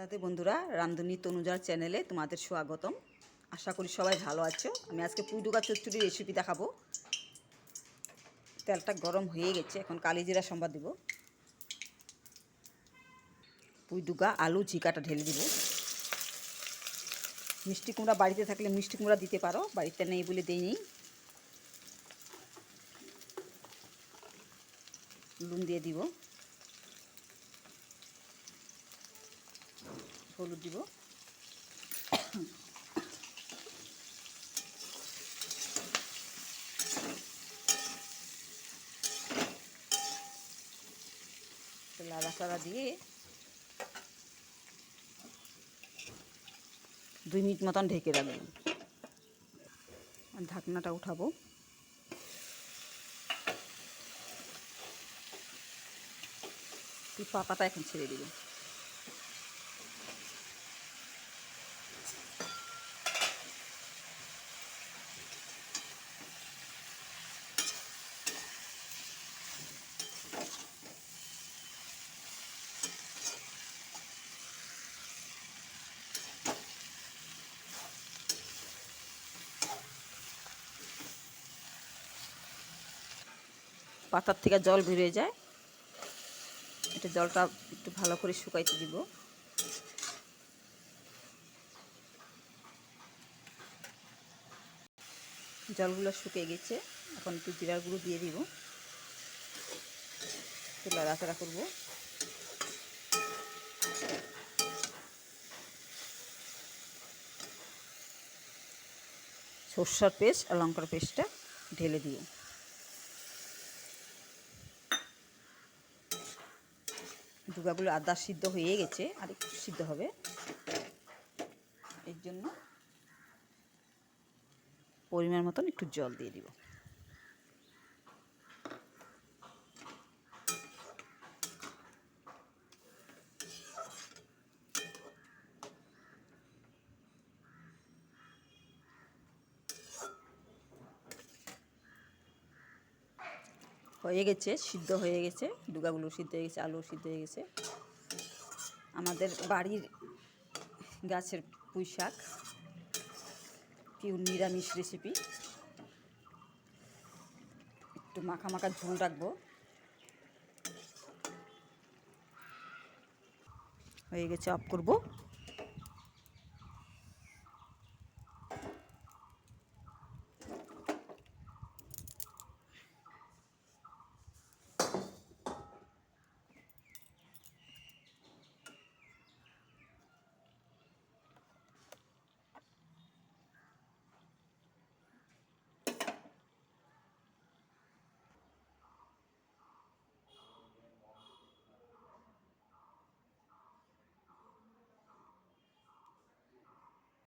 তাতে বন্ধুরা, রামধনী তনুজার চ্যানেলে তোমাদের স্বাগতম। আশা করি সবাই ভালো আছো। আমি আজকে পুইডুগা চচ্চড়ির রেসিপি দেখাবো। তেলটা গরম হয়ে গেছে, এখন কালিজিরা সম্বাদ দিব। পুইডুগা আলু ঝিকাটা ঢেলে দিব। মিষ্টি কুমড়া বাড়িতে থাকলে মিষ্টি কুমড়া দিতে পারো, বাড়িতে নেই বলে দিইনি নুন দিয়ে দিব। হলুদ দিব। লাড়া চাড়া দিয়ে দুই মিনিট মতন ঢেকে রাখবেন ঢাকনাটা উঠাবো। পাতাটা এখন ছেড়ে দিবি। পাতার থেকে জল বেরিয়ে যায়। এটা জলটা একটু ভালো করে শুকাইতে দিব। জলগুলো শুকিয়ে গেছে। এখন একটু জিরার গুঁড়ো দিয়ে দিব। একটু লাড়াচাড়া করব। সর্ষার পেস্ট আর লঙ্কার পেস্টটা ঢেলে দিও ডুগাগুলো আদা সিদ্ধ হয়ে গেছে, আর একটু সিদ্ধ হবে। এর জন্য পরিমাণ মতন একটু জল দিয়ে দিব। হয়ে গেছে, সিদ্ধ হয়ে গেছে। ডুগাগুলো সিদ্ধ হয়ে গেছে আলু সিদ্ধ হয়ে গেছে। আমাদের বাড়ির গাছের পুঁই শাক পিউর নিরামিষ রেসিপি একটু মাখা মাখা ঝোল রাখব। হয়ে গেছে অফ করব।